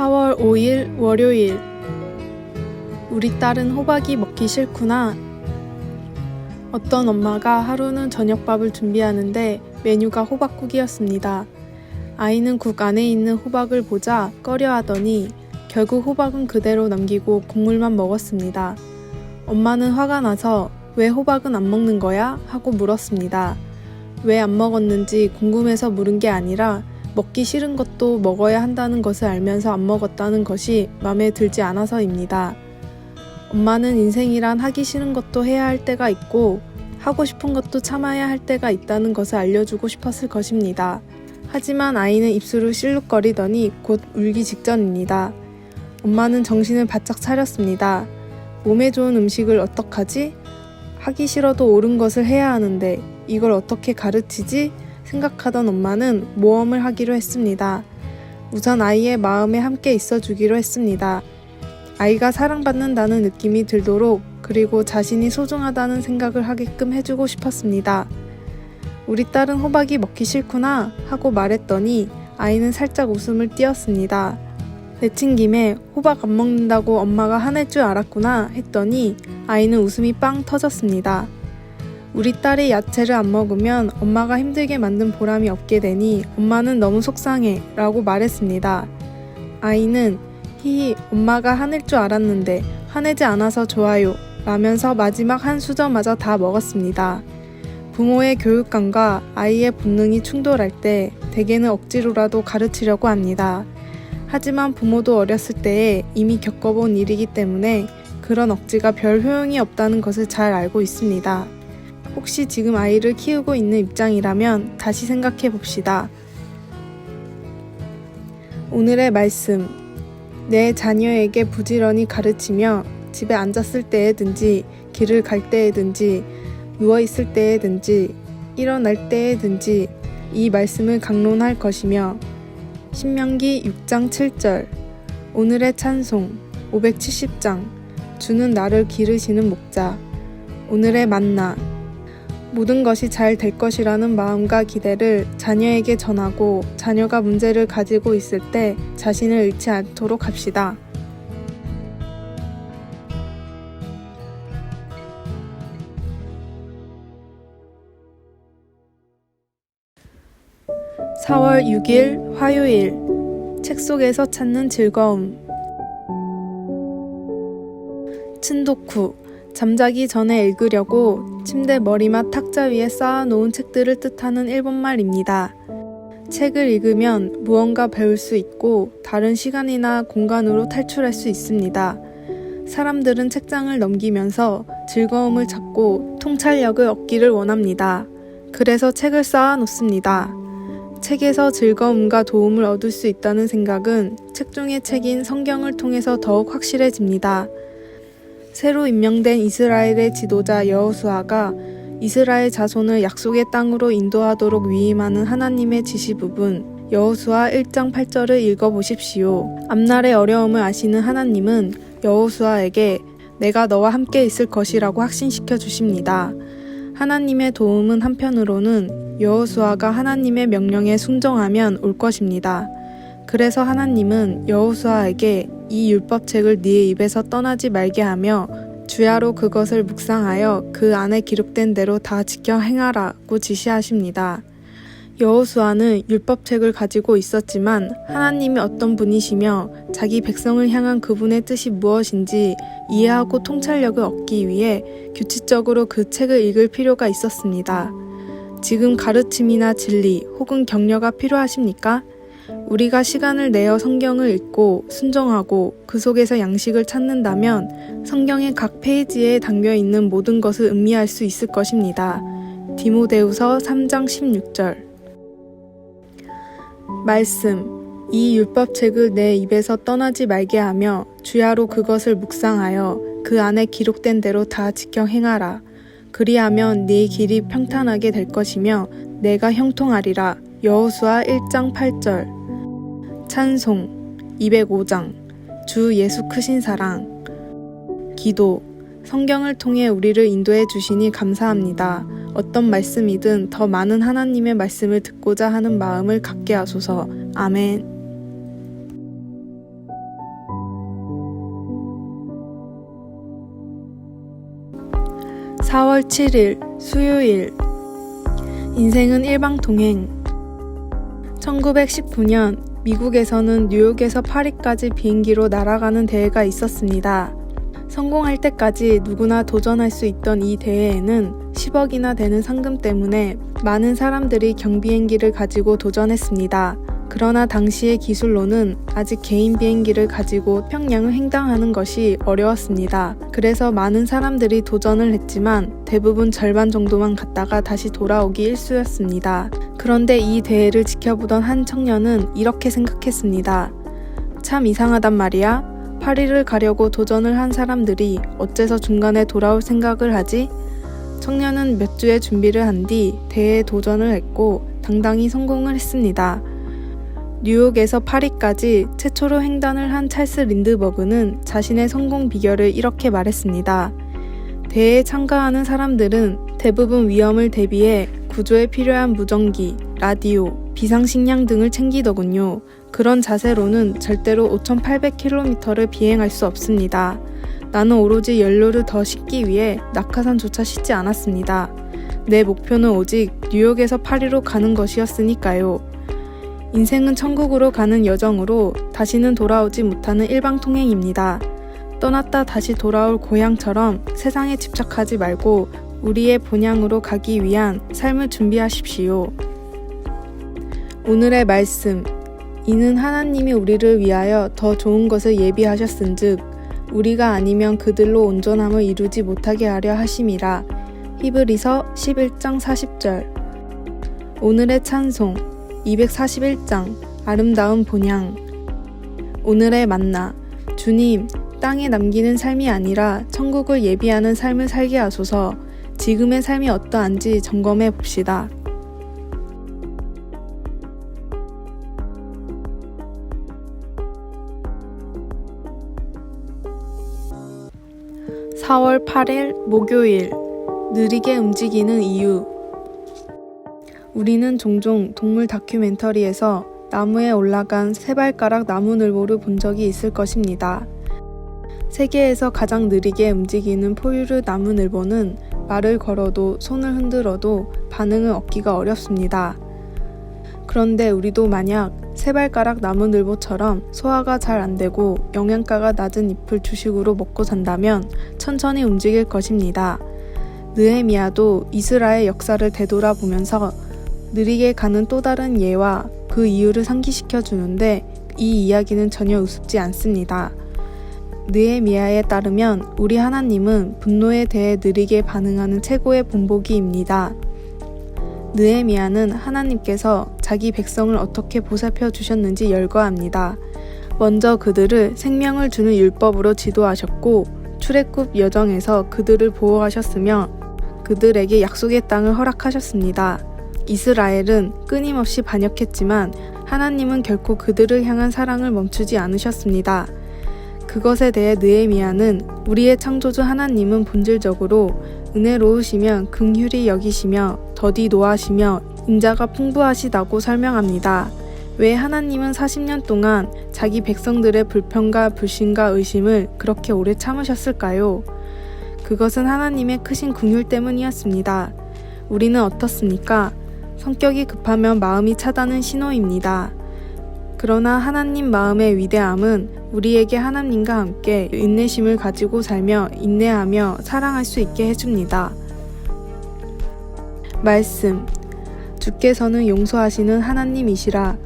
4월 5일 월요일 우리 딸은 호박이 먹기 싫구나. 어떤 엄마가 하루는 저녁밥을 준비하는데 메뉴가 호박국이었습니다. 아이는 국 안에 있는 호박을 보자 꺼려 하더니 결국 호박은 그대로 남기고 국물만 먹었습니다. 엄마는 화가 나서 왜 호박은 안 먹는 거야? 하고 물었습니다. 왜 안 먹었는지 궁금해서 물은 게 아니라 먹기 싫은 것도 먹어야 한다는 것을 알면서 안 먹었다는 것이 마음에 들지 않아서입니다. 엄마는 인생이란 하기 싫은 것도 해야 할 때가 있고 하고 싶은 것도 참아야 할 때가 있다는 것을 알려주고 싶었을 것입니다. 하지만 아이는 입술을 실룩거리더니 곧 울기 직전입니다. 엄마는 정신을 바짝 차렸습니다. 몸에 좋은 음식을 어떡하지? 하기 싫어도 옳은 것을 해야 하는데 이걸 어떻게 가르치지? 생각하던 엄마는 모험을 하기로 했습니다. 우선 아이의 마음에 함께 있어 주기로 했습니다. 아이가 사랑받는다는 느낌이 들도록 그리고 자신이 소중하다는 생각을 하게끔 해주고 싶었습니다. 우리 딸은 호박이 먹기 싫구나 하고 말했더니 아이는 살짝 웃음을 띄었습니다. 내친 김에 호박 안 먹는다고 엄마가 화낼 줄 알았구나 했더니 아이는 웃음이 빵 터졌습니다. 우리 딸이 야채를 안 먹으면 엄마가 힘들게 만든 보람이 없게 되니 엄마는 너무 속상해 라고 말했습니다. 아이는 히히 엄마가 화낼 줄 알았는데 화내지 않아서 좋아요 라면서 마지막 한 수저마저 다 먹었습니다. 부모의 교육감과 아이의 본능이 충돌할 때 대개는 억지로라도 가르치려고 합니다. 하지만 부모도 어렸을 때에 이미 겪어본 일이기 때문에 그런 억지가 별 효용이 없다는 것을 잘 알고 있습니다. 혹시 지금 아이를 키우고 있는 입장이라면 다시 생각해 봅시다. 오늘의 말씀. 내 자녀에게 부지런히 가르치며 집에 앉았을 때에든지 길을 갈 때에든지 누워 있을 때에든지 일어날 때에든지 이 말씀을 강론할 것이며 신명기 6장 7절 오늘의 찬송 570장 주는 나를 기르시는 목자 오늘의 만나 모든 것이 잘 될 것이라는 마음과 기대를 자녀에게 전하고 자녀가 문제를 가지고 있을 때 자신을 잃지 않도록 합시다. (4월 6일) 화요일 책 속에서 찾는 즐거움 춘독후 잠자기 전에 읽으려고 침대 머리맡 탁자 위에 쌓아놓은 책들을 뜻하는 일본말입니다. 책을 읽으면 무언가 배울 수 있고 다른 시간이나 공간으로 탈출할 수 있습니다. 사람들은 책장을 넘기면서 즐거움을 찾고 통찰력을 얻기를 원합니다. 그래서 책을 쌓아 놓습니다. 책에서 즐거움과 도움을 얻을 수 있다는 생각은 책 중의 책인 성경을 통해서 더욱 확실해집니다. 새로 임명된 이스라엘의 지도자 여호수아가 이스라엘 자손을 약속의 땅으로 인도하도록 위임하는 하나님의 지시 부분 여호수아 1장 8절을 읽어 보십시오. 앞날의 어려움을 아시는 하나님은 여호수아에게 내가 너와 함께 있을 것이라고 확신시켜 주십니다. 하나님의 도움은 한편으로는 여호수아가 하나님의 명령에 순종하면 올 것입니다. 그래서 하나님은 여호수아에게 이 율법책을 네 입에서 떠나지 말게 하며 주야로 그것을 묵상하여 그 안에 기록된 대로 다 지켜 행하라고 지시하십니다. 여호수아는 율법책을 가지고 있었지만 하나님이 어떤 분이시며 자기 백성을 향한 그분의 뜻이 무엇인지 이해하고 통찰력을 얻기 위해 규칙적으로 그 책을 읽을 필요가 있었습니다. 지금 가르침이나 진리 혹은 격려가 필요하십니까? 우리가 시간을 내어 성경을 읽고 순종하고 그 속에서 양식을 찾는다면 성경의 각 페이지에 담겨 있는 모든 것을 음미할 수 있을 것입니다. 디모데우서 3장 16절 말씀 이 율법책을 내 입에서 떠나지 말게 하며 주야로 그것을 묵상하여 그 안에 기록된 대로 다 지켜 행하라. 그리하면 네 길이 평탄하게 될 것이며 내가 형통하리라. 여호수아 1장 8절 찬송 205장 주 예수 크신 사랑 기도 성경을 통해 우리를 인도해 주시니 감사합니다. 어떤 말씀이든 더 많은 하나님의 말씀을 듣고자 하는 마음을 갖게 하소서. 아멘. (4월 7일) 수요일 인생은 일방통행 1919년 미국에서는 뉴욕에서 파리까지 비행기로 날아가는 대회가 있었습니다. 성공할 때까지 누구나 도전할 수 있던 이 대회에는 10억이나 되는 상금 때문에 많은 사람들이 경비행기를 가지고 도전했습니다. 그러나 당시의 기술로는 아직 개인 비행기를 가지고 평양을 횡단하는 것이 어려웠습니다. 그래서 많은 사람들이 도전을 했지만 대부분 절반 정도만 갔다가 다시 돌아오기 일쑤였습니다. 그런데 이 대회를 지켜보던 한 청년은 이렇게 생각했습니다. 참 이상하단 말이야. 파리를 가려고 도전을 한 사람들이 어째서 중간에 돌아올 생각을 하지? 청년은 몇 주의 준비를 한 뒤 대회에 도전을 했고 당당히 성공을 했습니다. 뉴욕에서 파리까지 최초로 횡단을 한 찰스 린드버그는 자신의 성공 비결을 이렇게 말했습니다. 대회에 참가하는 사람들은 대부분 위험을 대비해 구조에 필요한 무전기, 라디오, 비상식량 등을 챙기더군요. 그런 자세로는 절대로 5,800km를 비행할 수 없습니다. 나는 오로지 연료를 더 싣기 위해 낙하산조차 싣지 않았습니다. 내 목표는 오직 뉴욕에서 파리로 가는 것이었으니까요. 인생은 천국으로 가는 여정으로 다시는 돌아오지 못하는 일방통행입니다. 떠났다 다시 돌아올 고향처럼 세상에 집착하지 말고 우리의 본향으로 가기 위한 삶을 준비하십시오. 오늘의 말씀. 이는 하나님이 우리를 위하여 더 좋은 것을 예비하셨은즉 우리가 아니면 그들로 온전함을 이루지 못하게 하려 하심이라. 히브리서 11장 40절. 오늘의 찬송 241장 아름다운 본향. 오늘의 만나 주님 땅에 남기는 삶이 아니라 천국을 예비하는 삶을 살게 하소서. 지금의 삶이 어떠한지 점검해 봅시다. (4월 8일) 목요일 느리게 움직이는 이유 우리는 종종 동물 다큐멘터리에서 나무에 올라간 세 발가락 나무늘보를 본 적이 있을 것입니다. 세계에서 가장 느리게 움직이는 포유류 나무늘보는 말을 걸어도 손을 흔들어도 반응을 얻기가 어렵습니다. 그런데 우리도 만약 세 발가락 나무늘보처럼 소화가 잘 안 되고 영양가가 낮은 잎을 주식으로 먹고 산다면 천천히 움직일 것입니다. 느헤미야도 이스라엘 역사를 되돌아보면서 느리게 가는 또 다른 예와 그 이유를 상기시켜 주는데 이 이야기는 전혀 우습지 않습니다. 느에미아에 따르면 우리 하나님은 분노에 대해 느리게 반응하는 최고의 본보기입니다. 느에미아는 하나님께서 자기 백성을 어떻게 보살펴 주셨는지 열거합니다. 먼저 그들을 생명을 주는 율법으로 지도하셨고 출애굽 여정에서 그들을 보호하셨으며 그들에게 약속의 땅을 허락하셨습니다. 이스라엘은 끊임없이 반역했지만 하나님은 결코 그들을 향한 사랑을 멈추지 않으셨습니다. 그것에 대해 느에미아는 우리의 창조주 하나님은 본질적으로 은혜로우시며 긍휼히 여기시며 더디 노하시며 인자가 풍부하시다고 설명합니다. 왜 하나님은 40년 동안 자기 백성들의 불평과 불신과 의심을 그렇게 오래 참으셨을까요? 그것은 하나님의 크신 긍휼 때문이었습니다. 우리는 어떻습니까? 성격이 급하면 마음이 차다는 신호입니다. 그러나 하나님 마음의 위대함은 우리에게 하나님과 함께 인내심을 가지고 살며 인내하며 사랑할 수 있게 해줍니다. 말씀. 주께서는 용서하시는 하나님이시라.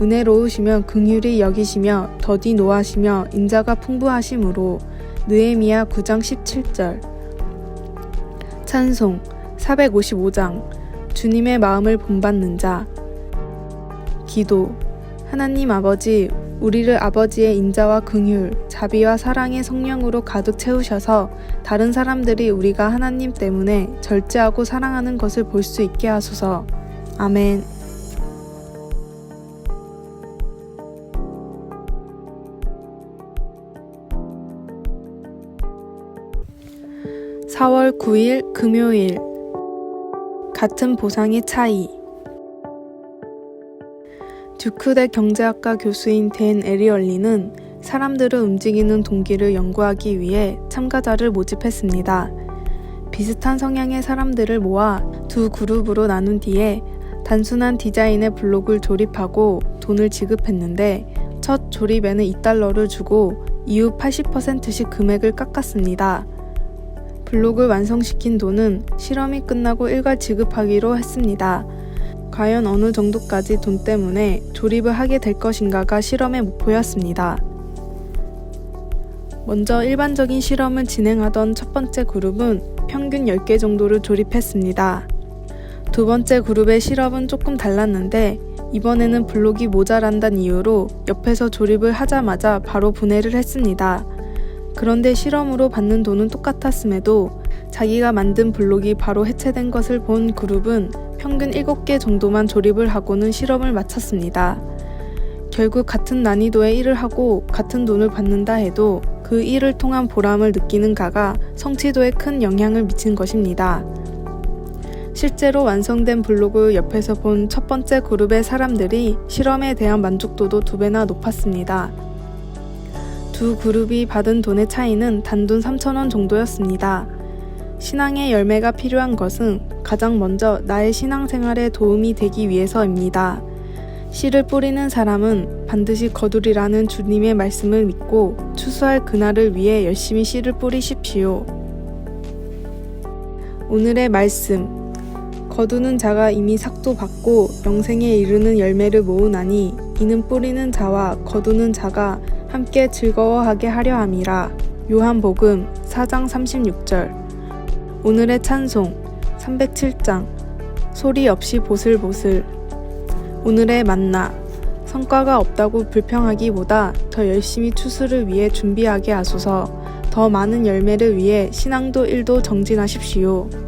은혜로우시며 긍휼히 여기시며 더디 노하시며 인자가 풍부하심으로 느에미야 9장 17절. 찬송. 455장 주님의 마음을 본받는 자. 기도. 하나님 아버지, 우리를 아버지의 인자와 긍휼, 자비와 사랑의 성령으로 가득 채우셔서 다른 사람들이 우리가 하나님 때문에 절제하고 사랑하는 것을 볼 수 있게 하소서. 아멘. (4월 9일) 금요일 같은 보상의 차이. 듀크대 경제학과 교수인 댄 에리얼리는 사람들을 움직이는 동기를 연구하기 위해 참가자를 모집했습니다. 비슷한 성향의 사람들을 모아 두 그룹으로 나눈 뒤에 단순한 디자인의 블록을 조립하고 돈을 지급했는데 첫 조립에는 2달러를 주고 이후 80%씩 금액을 깎았습니다. 블록을 완성시킨 돈은 실험이 끝나고 일괄 지급하기로 했습니다. 과연 어느 정도까지 돈 때문에 조립을 하게 될 것인가가 실험의 목표였습니다. 먼저 일반적인 실험을 진행하던 첫 번째 그룹은 평균 10개 정도를 조립했습니다. 두 번째 그룹의 실험은 조금 달랐는데 이번에는 블록이 모자란다는 이유로 옆에서 조립을 하자마자 바로 분해를 했습니다. 그런데 실험으로 받는 돈은 똑같았음에도 자기가 만든 블록이 바로 해체된 것을 본 그룹은 평균 7개 정도만 조립을 하고는 실험을 마쳤습니다. 결국 같은 난이도의 일을 하고 같은 돈을 받는다 해도 그 일을 통한 보람을 느끼는 가가 성취도에 큰 영향을 미친 것입니다. 실제로 완성된 블록을 옆에서 본 첫 번째 그룹의 사람들이 실험에 대한 만족도도 두 배나 높았습니다. 두 그룹이 받은 돈의 차이는 단돈 3,000원 정도였습니다. 신앙의 열매가 필요한 것은 가장 먼저 나의 신앙생활에 도움이 되기 위해서입니다. 씨를 뿌리는 사람은 반드시 거두리라는 주님의 말씀을 믿고 추수할 그날을 위해 열심히 씨를 뿌리십시오. 오늘의 말씀. 거두는 자가 이미 삭도 받고 영생에 이르는 열매를 모으나니 이는 뿌리는 자와 거두는 자가 함께 즐거워하게 하려 함이라. 요한복음 4장 36절. 오늘의 찬송 307장. 소리 없이 보슬보슬. 오늘의 만나. 성과가 없다고 불평하기보다 더 열심히 추수를 위해 준비하게 하소서. 더 많은 열매를 위해 신앙도 일도 정진하십시오.